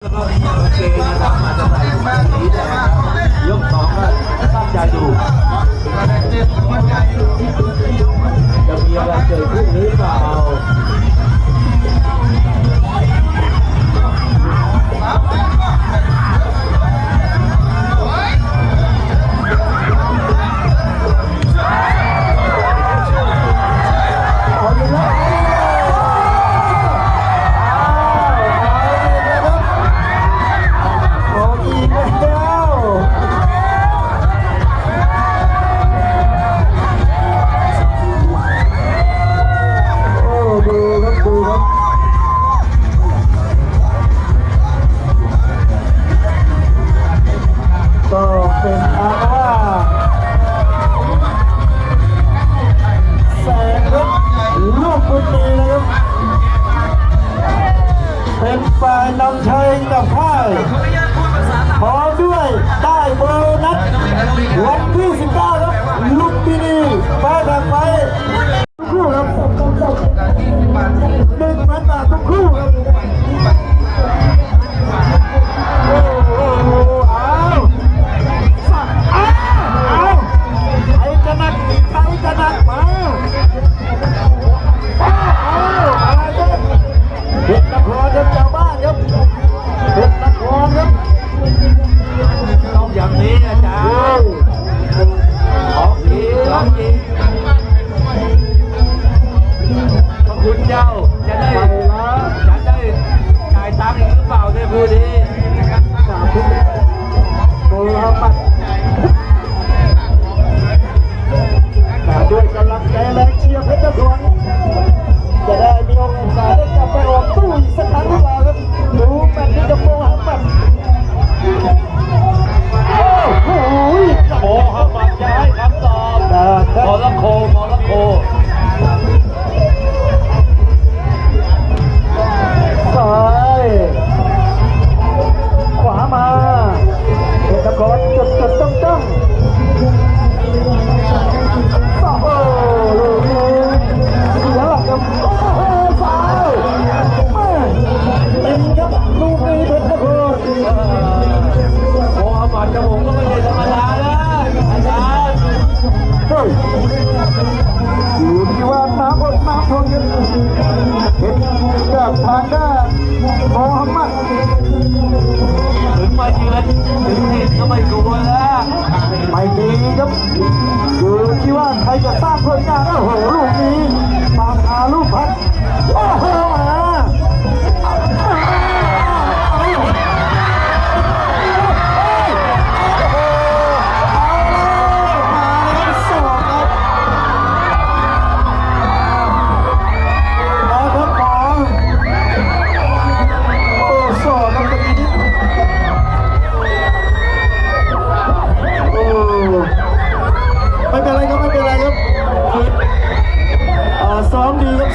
โอเคนะครับมาจากไหสีแดงยกสองก็ตั้งใจดูจะมีอะไรเกิดขึ้นหรือเปล่า ฝ่ายนำเชัยกับค่ายพร้อมด้วยใต้โบนัสวันที่ 19 ครับ ลุกบินี้ไปทางไปคู่ครับหนึ่งพันบาททุกคู่ กับทางด้านโมฮัมหมัดถึงมายืนถึงทีก็ไม่กลัวแล้วไม่ดีครับดูที่ว่าใครจะสร้างผลงานโอ้โหลูกนี้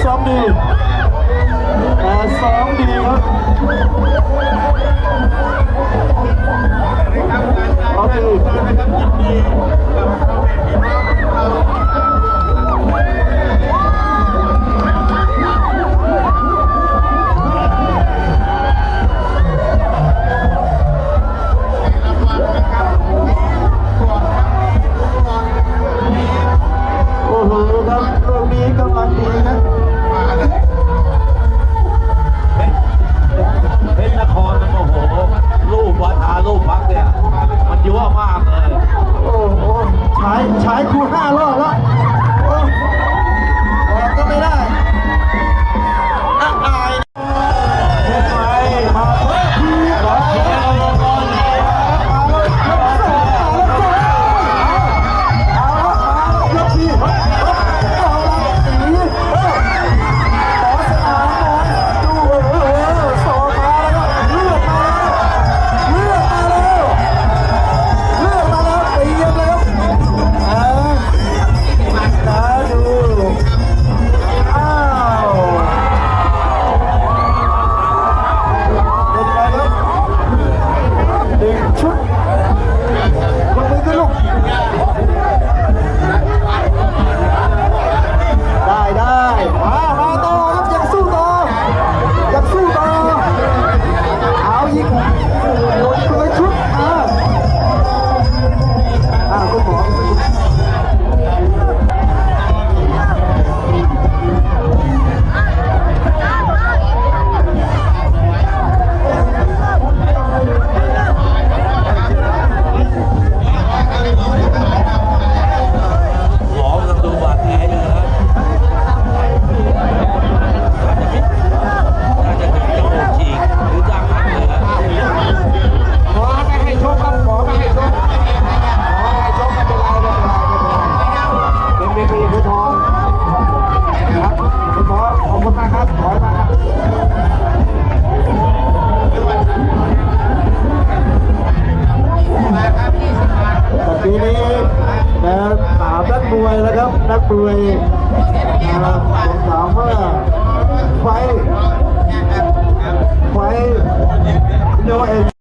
ซ้อมดีแต่ซ้อมดีครับโอเค นักมวยสามว่าไฟ ไฟโนเอ